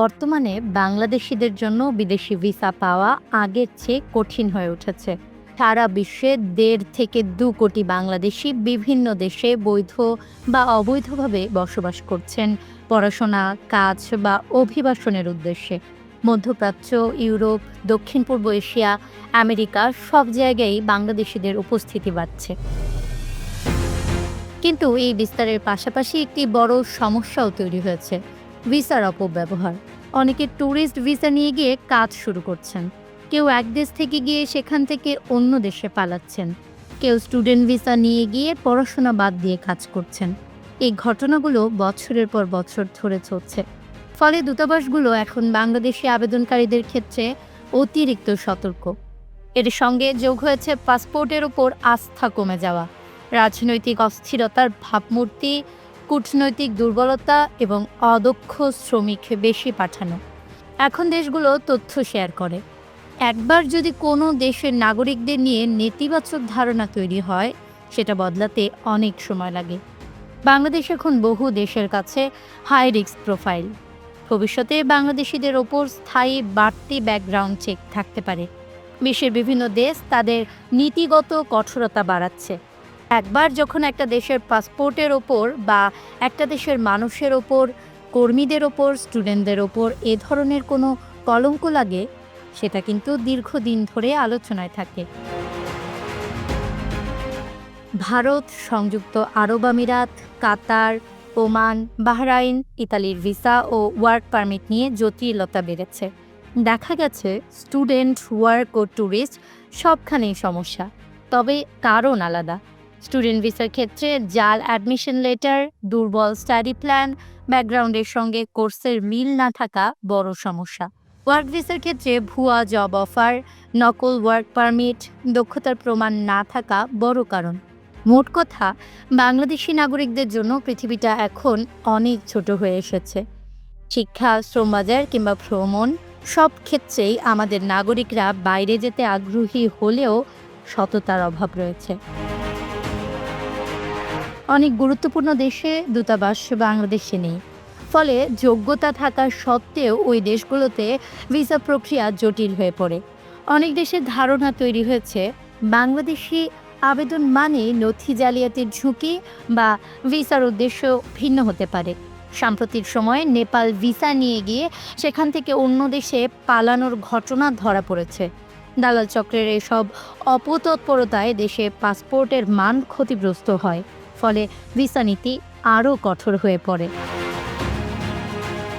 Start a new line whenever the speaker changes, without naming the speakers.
বর্তমানে বাংলাদেশিদের জন্য বিদেশি ভিসা পাওয়া আগের চেয়ে কঠিন হয়ে উঠেছে। সারা বিশ্বে দেড় থেকে দু কোটি বাংলাদেশি বিভিন্ন দেশে বৈধ বা অবৈধভাবে বসবাস করছেন পড়াশোনা, কাজ বা অভিবাসনের উদ্দেশ্যে। মধ্যপ্রাচ্য, ইউরোপ দক্ষিণ পূর্ব এশিয়া, আমেরিকা সব জায়গায় বাংলাদেশিদের উপস্থিতি বাড়ছে। কিন্তু এই বিস্তারের পাশাপাশি একটি বড় সমস্যাও তৈরি হয়েছে। ভিসার অপব্যবহার। অনেকে ট্যুরিস্ট ভিসা নিয়ে গিয়ে কাজ শুরু করছেন। কেউ এক দেশ থেকে গিয়ে সেখান থেকে অন্য দেশে পালাচ্ছেন। কেউ স্টুডেন্ট ভিসা নিয়ে গিয়ে পড়াশোনা বাদ দিয়ে কাজ করছেন। এই ঘটনাগুলো বছরের পর বছর ধরে চলছে। ফলে দূতাবাসগুলো এখন বাংলাদেশি আবেদনকারীদের ক্ষেত্রে অতিরিক্ত সতর্ক। এর সঙ্গে যোগ হয়েছে পাসপোর্টের ওপর আস্থা কমে যাওয়া। রাজনৈতিক অস্থিরতার ভাবমূর্তি কূটনৈতিক দুর্বলতা এবং অদক্ষ শ্রমিক বেশি পাঠানো। এখন দেশগুলো তথ্য শেয়ার করে। একবার যদি কোনো দেশের নাগরিকদের নিয়ে নেতিবাচক ধারণা তৈরি হয়, সেটা বদলাতে অনেক সময় লাগে। বাংলাদেশ এখন বহু দেশের কাছে হাই রিস্ক প্রোফাইল ভবিষ্যতে বাংলাদেশিদের ওপর স্থায়ী বাড়তি ব্যাকগ্রাউন্ড চেক থাকতে পারে। বিশ্বের বিভিন্ন দেশ তাদের নীতিগত কঠোরতা বাড়াচ্ছে। একবার যখন একটা দেশের পাসপোর্টের ওপর বা একটা দেশের মানুষের ওপর, কর্মীদের ওপর, স্টুডেন্টদের ওপর এ ধরনের কোনো কলঙ্ক লাগে, সেটা কিন্তু দীর্ঘদিন ধরে আলোচনায় থাকে। ভারত, সংযুক্ত আরব আমিরাত, কাতার, ওমান, বাহরাইন, ইতালির ভিসা ও ওয়ার্ক পারমিট নিয়ে জটিলতা বেড়েছে। দেখা গেছে, স্টুডেন্ট, ওয়ার্ক ও ট্যুরিস্ট সবখানেই সমস্যা, তবে কারণ আলাদা। স্টুডেন্ট ভিসার ক্ষেত্রে জাল অ্যাডমিশন লেটার, দুর্বল স্টাডি প্ল্যান, ব্যাকগ্রাউন্ডের সঙ্গে কোর্সের মিল না থাকা বড় সমস্যা। ওয়ার্ক ভিসার ক্ষেত্রে ভুয়া জব অফার, নকল ওয়ার্ক পারমিট, দক্ষতার প্রমাণ না থাকা বড় কারণ। মোট কথা, বাংলাদেশি নাগরিকদের জন্য পৃথিবীটা এখন অনেক ছোট হয়ে এসেছে। শিক্ষা, শ্রমবাজার কিংবা ভ্রমণ, সব ক্ষেত্রেই আমাদের নাগরিকরা বাইরে যেতে আগ্রহী হলেও সততার অভাব রয়েছে। অনেক গুরুত্বপূর্ণ দেশে দূতাবাস বাংলাদেশে নেই। ফলে যোগ্যতা থাকা সত্ত্বেও ওই দেশগুলোতে ভিসা প্রক্রিয়া জটিল হয়ে পড়ে। অনেক দেশের ধারণা তৈরি হয়েছে, বাংলাদেশি আবেদন মানে নথি জালিয়াতির ঝুঁকি বা ভিসার উদ্দেশ্য ভিন্ন হতে পারে। সাম্প্রতিক সময়ে নেপাল ভিসা নিয়ে গিয়ে সেখান থেকে অন্য দেশে পালানোর ঘটনা ধরা পড়েছে। দালাল চক্রের এসব অপতৎপরতায় দেশে পাসপোর্টের মান ক্ষতিগ্রস্ত হয়। ফলে ভিসা নীতি আরও কঠোর হয়ে পড়ে।